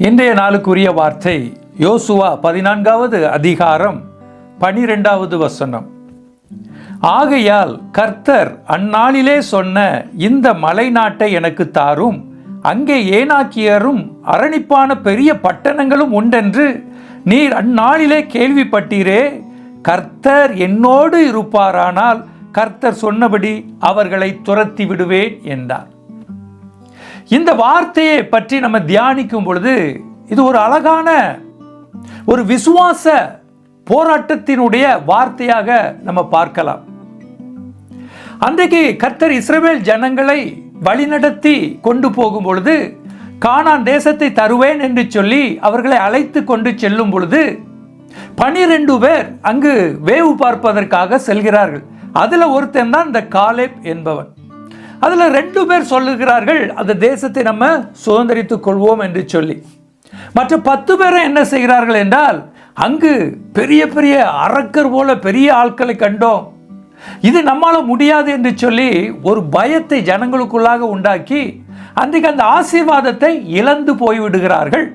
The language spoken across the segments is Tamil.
இன்றைய நாளுக்குரிய வார்த்தை யோசுவா பதினான்காவது அதிகாரம் பனிரெண்டாவது வசனம். ஆகையால் கர்த்தர் அந்நாளிலே சொன்ன இந்த மலை நாட்டை எனக்கு தாரும் அங்கே ஏனாக்கியரும் அரணிப்பான பெரிய பட்டணங்களும் உண்டென்று நீர் அந்நாளிலே கேள்விப்பட்டீரே கர்த்தர் என்னோடு இருப்பாரானால் கர்த்தர் சொன்னபடி அவர்களை துரத்தி விடுவேன் என்றார். இந்த வார்த்தையை பற்றி நம்ம தியானிக்கும் பொழுது இது ஒரு அழகான ஒரு விசுவாச போராட்டத்தினுடைய வார்த்தையாக நம்ம பார்க்கலாம். அன்றைக்கு கர்த்தர் இஸ்ரவேல் ஜனங்களை வழிநடத்தி கொண்டு போகும் பொழுது காணான் தேசத்தை தருவேன் என்று சொல்லி அவர்களை அழைத்து கொண்டு செல்லும் பொழுது பனிரெண்டு பேர் அங்கு வேவு பார்ப்பதற்காக செல்கிறார்கள். அதில் ஒருத்தன் தான் இந்த காலேப் என்பவன். அதில் ரெண்டு பேர் சொல்லுகிறார்கள் அந்த தேசத்தை நம்ம சுதந்திரித்துக் கொள்வோம் என்று சொல்லி. மற்ற பத்து பேரும் என்ன செய்கிறார்கள் என்றால் அங்கு பெரிய பெரிய அரக்கர் போல பெரிய ஆட்களை கண்டோம். இது நம்மால முடியாது என்று சொல்லி ஒரு பயத்தை ஜனங்களுக்குள்ளாக உண்டாக்கி அன்றைக்கு அந்த ஆசீர்வாதத்தை இழந்து போய்விடுகிறார்கள்.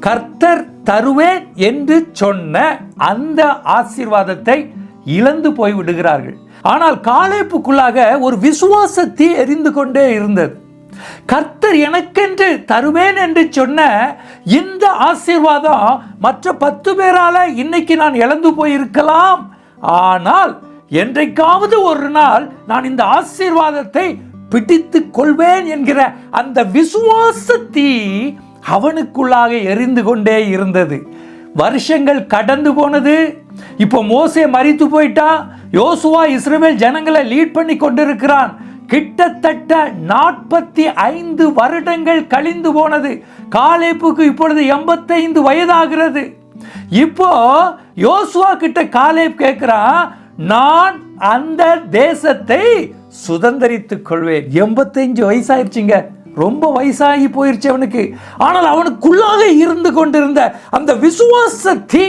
கர்த்தர் தருவேன் என்று சொன்ன அந்த ஆசீர்வாதத்தை இழந்து போய்விடுகிறார்கள். ஆனால் காலேப்புக்குள்ளாக ஒரு விசுவாசத்தை எரிந்து கொண்டே இருந்தது. கர்த்தர் எனக்கென்று தருவேன் என்று சொன்ன இந்த ஆசீர்வாதம் மற்ற பத்து பேரால இன்னைக்கு நான் இழந்து போயிருக்கலாம். ஆனால் என்றைக்காவது ஒரு நாள் நான் இந்த ஆசீர்வாதத்தை பிடித்து கொள்வேன் என்கிற அந்த விசுவாசத்தி அவனுக்குள்ளாக எரிந்து கொண்டே இருந்தது. வருஷங்கள் கடந்து போனது. இப்போ மோசே மறித்து போயிட்டான் யோசுவா இஸ்ரேல் ஜனங்களை லீட் பண்ணி கொண்டிருக்கிறான். கிட்டத்தட்ட நாற்பத்தி ஐந்து வருடங்கள் கழிந்து போனது. காலேப்புக்கு இப்பொழுது எண்பத்தைந்து வயதாகிறது. இப்போ யோசுவா கிட்ட காலேப் கேட்கிறான் நான் அந்த தேசத்தை சுதந்திரித்துக் கொள்வேன். எண்பத்தஞ்சு வயசாயிருச்சுங்க. ரொம்ப வயசாகி போயிருச்சு அவனுக்கு. ஆனால் அவனுக்குள்ளாக இருந்து கொண்டிருந்த அந்த விசுவாச தீ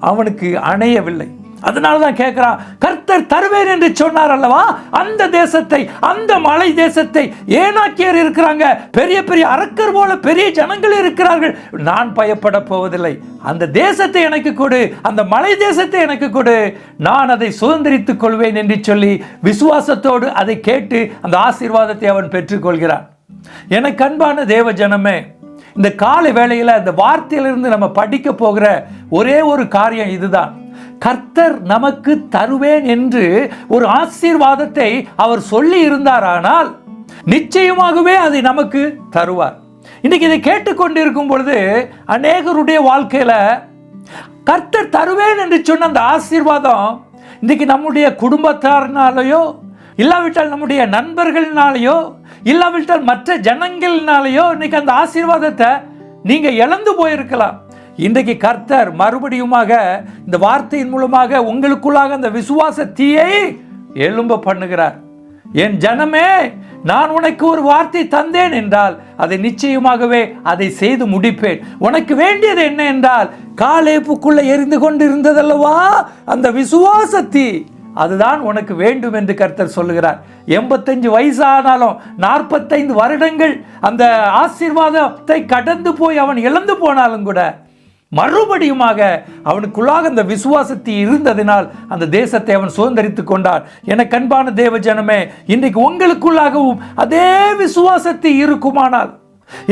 அவனுக்கு அணையவில்லை. அதனால தான் கேட்கிறான் கர்த்தர் தருவேன் என்று சொன்னார் அல்லவா? அந்த தேசத்தை அந்த மலை தேசத்தை ஏனாக்கியர் இருக்கிறாங்க. பெரிய பெரிய அரக்கர் போல பெரிய ஜனங்கள் இருக்கிறார்கள். நான் பயப்பட போவதில்லை. அந்த தேசத்தை எனக்கு கொடு அந்த மலை தேசத்தை எனக்கு கொடு. நான் அதை சுதந்திரித்துக் கொள்வேன் என்று சொல்லி விசுவாசத்தோடு அதை கேட்டு அந்த ஆசீர்வாதத்தை அவன் பெற்றுக்கொள்கிறான். எனக்கு அன்பான தேவ ஜனமே இந்த காலை வேளையில் இந்த வார்த்தையிலிருந்து நம்ம படிக்க போகிற ஒரே ஒரு காரியம் இதுதான். கர்த்தர் நமக்கு தருவேன் என்று ஒரு ஆசீர்வாதத்தை அவர் சொல்லி இருந்தாரானால் நிச்சயமாகவே அதை நமக்கு தருவார். இன்னைக்கு இதை கேட்டுக்கொண்டிருக்கும் பொழுது அநேகருடைய வாழ்க்கையில கர்த்தர் தருவேன் என்று சொன்ன அந்த ஆசீர்வாதம் இன்னைக்கு நம்முடைய குடும்பத்தாரினாலேயோ இல்லாவிட்டால் நம்முடைய நண்பர்கள்னாலேயோ இல்லாவிட்டால் மற்ற ஜனங்கள்னாலேயோ இன்னைக்கு அந்த ஆசீர்வாதத்தை நீங்க இழந்து போயிருக்கலாம். இன்றைக்கு கர்த்தர் மறுபடியுமாக இந்த வார்த்தையின் மூலமாக உங்களுக்குள்ளாக அந்த விசுவாச தீயை எழும்ப பண்ணுகிறார். என் ஜனமே நான் உனக்கு ஒரு வார்த்தை தந்தேன் என்றால் அதை நிச்சயமாகவே அதை செய்து முடிப்பேன். உனக்கு வேண்டியது என்ன என்றால் காலேப்புக்குள்ள எரிந்து கொண்டு இருந்ததல்லவா அந்த விசுவாசத்தி அதுதான் உனக்கு வேண்டும் என்று கர்த்தர் சொல்லுகிறார். எண்பத்தஞ்சு வயசானாலும் நாற்பத்தைந்து வருடங்கள் அந்த ஆசீர்வாதத்தை கடந்து போய் அவன் இழந்து போனாலும் கூட மறுபடியுமாக அவனுக்குள்ளாக அந்த விசுவாசத்தை இருந்ததினால் அந்த தேசத்தை அவன் சுதந்திரித்து கொண்டார் என கண்பான தேவ ஜனமே இன்றைக்கு உங்களுக்குள்ளாகவும் அதே விசுவாசத்தை இருக்குமானால்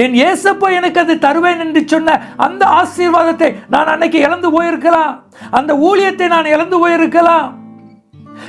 என் ஏசப்பா எனக்கு அது தருவேன் என்று சொன்ன அந்த ஆசீர்வாதத்தை நான் அன்னைக்கு இழந்து போயிருக்கலாம். அந்த ஊழியத்தை நான் இழந்து போயிருக்கலாம்.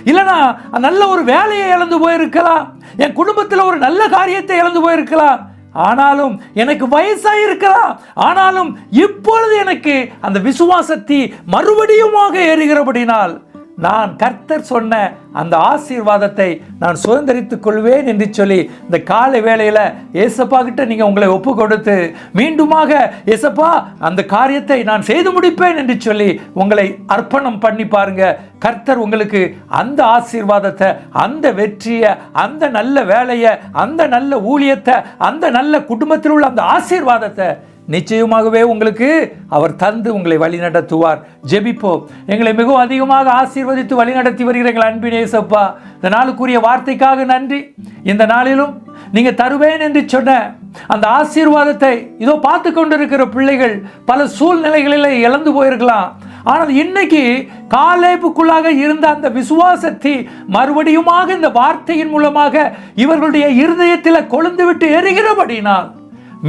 இல்லைனா நல்ல ஒரு வேலையை இழந்து போயிருக்கலாம். என் குடும்பத்தில் ஒரு நல்ல காரியத்தை இழந்து போயிருக்கலாம். ஆனாலும் எனக்கு வயசாக இருக்கலாம் ஆனாலும் இப்பொழுது எனக்கு அந்த விசுவாசத்தை மறுபடியுமாக ஏறுகிறபடினால் நான் கர்த்தர் சொன்ன அந்த ஆசீர்வாதத்தை நான் சுதந்திரித்துக் கொள்வேன் என்று சொல்லி இந்த காலை வேளையில் ஏசப்பா கிட்ட நீங்கள் உங்களை ஒப்பு கொடுத்து மீண்டுமாக ஏசப்பா அந்த காரியத்தை நான் செய்து முடிப்பேன் என்று சொல்லி உங்களை அர்ப்பணம் பண்ணி பாருங்க. கர்த்தர் உங்களுக்கு அந்த ஆசீர்வாதத்தை அந்த வெற்றியை அந்த நல்ல வேலையை அந்த நல்ல ஊழியத்தை அந்த நல்ல குடும்பத்தில் உள்ள அந்த ஆசீர்வாதத்தை நிச்சயமாகவே உங்களுக்கு அவர் தந்து உங்களை வழிநடத்துவார். ஜெபிப்போம். எங்களை மிகவும் அதிகமாக ஆசீர்வதித்து வழிநடத்தி வருகிற எங்கள் அன்பினேசப்பா இந்த நாளுக்குரிய வார்த்தைக்காக நன்றி. இந்த நாளிலும் நீங்கள் தருவேன் என்று சொன்ன அந்த ஆசீர்வாதத்தை இதோ பார்த்து கொண்டிருக்கிற பிள்ளைகள் பல சூழ்நிலைகளில் இழந்து போயிருக்கலாம். ஆனால் இன்னைக்கு காலேப்புக்குள்ளாக இருந்த அந்த விசுவாசத்தை மறுபடியுமாக இந்த வார்த்தையின் மூலமாக இவர்களுடைய இருதயத்தில் கொழுந்து விட்டு எரிகிறபடினால்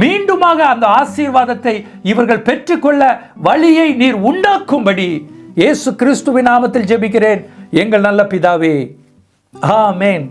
மீண்டுமாக அந்த ஆசீர்வாதத்தை இவர்கள் பெற்றுக்கொள்ள வழியை நீர் உண்டாக்கும்படி இயேசு கிறிஸ்துவின் நாமத்தில் ஜெபிக்கிறேன். எங்கள் நல்ல பிதாவே ஆமேன்.